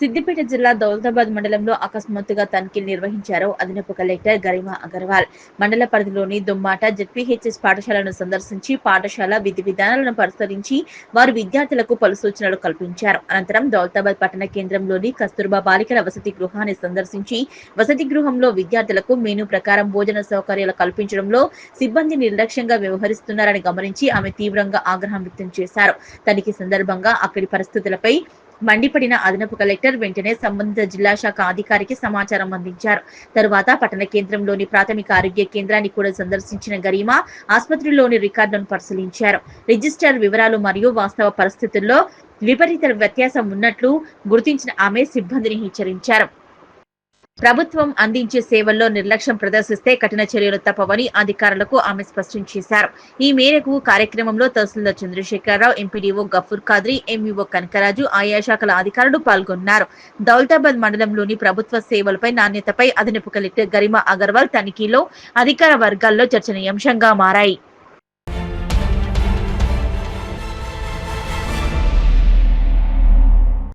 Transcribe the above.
సిద్దిపేట జిల్లా దౌలతాబాద్ మండలంలో అకస్మాత్తుగా తనిఖీలు నిర్వహించారు. అదనపు కలెక్టర్ గరిమా అగర్వాల్ మండల పరిధిలోని దుమ్మాట జెడ్పీహెచ్ఎస్ పాఠశాలను సందర్శించి పాఠశాల విధి విధానాలను పరిశీలించి వారు విద్యార్థులకు పలు సూచనలు కల్పించారు. అనంతరం దౌలతాబాద్ పట్టణ కేంద్రంలోని కస్తూర్బా బాలికల వసతి గృహాన్ని సందర్శించి వసతి గృహంలో విద్యార్థులకు మెనూ ప్రకారం భోజన సౌకర్యాలు కల్పించడంలో సిబ్బంది నిర్లక్ష్యంగా వ్యవహరిస్తున్నారని గమనించి ఆమె తీవ్రంగా ఆగ్రహం వ్యక్తం చేశారు. తనిఖీ సందర్భంగా అక్కడి పరిస్థితులపై మండిపడిన అదనపు కలెక్టర్ వెంటనే సంబంధిత జిల్లా శాఖ అధికారికి సమాచారం అందించారు. తరువాత పట్టణ కేంద్రంలోని ప్రాథమిక ఆరోగ్య కేంద్రాన్ని కూడా సందర్శించిన గరిమా ఆసుపత్రిలోని రికార్డులను పరిశీలించారు. రిజిస్టర్ వివరాలు మరియు వాస్తవ పరిస్థితుల్లో విపరీత వ్యత్యాసం ఉన్నట్లు గుర్తించిన ఆమె సిబ్బందిని హెచ్చరించారు. ప్రభుత్వం అందించే సేవల్లో నిర్లక్ష్యం ప్రదర్శిస్తే కఠిన చర్యలు తప్పవని అధికారులకు ఆమె స్పష్టం చేశారు. ఈ మేరకు కార్యక్రమంలో తహసీల్దార్ చంద్రశేఖరరావు ఎంపీడీఓ గఫూర్ ఖాద్రి ఎంఈఓ కనకరాజు ఆయా శాఖల అధికారులు పాల్గొన్నారు. దౌలతాబాద్ మండలంలోని ప్రభుత్వ సేవలపై నాణ్యతపై అదనపు కలెక్టర్ గరిమా అగర్వాల్ తనిఖీలో అధికార వర్గాల్లో చర్చనీయాంశంగా మారాయి.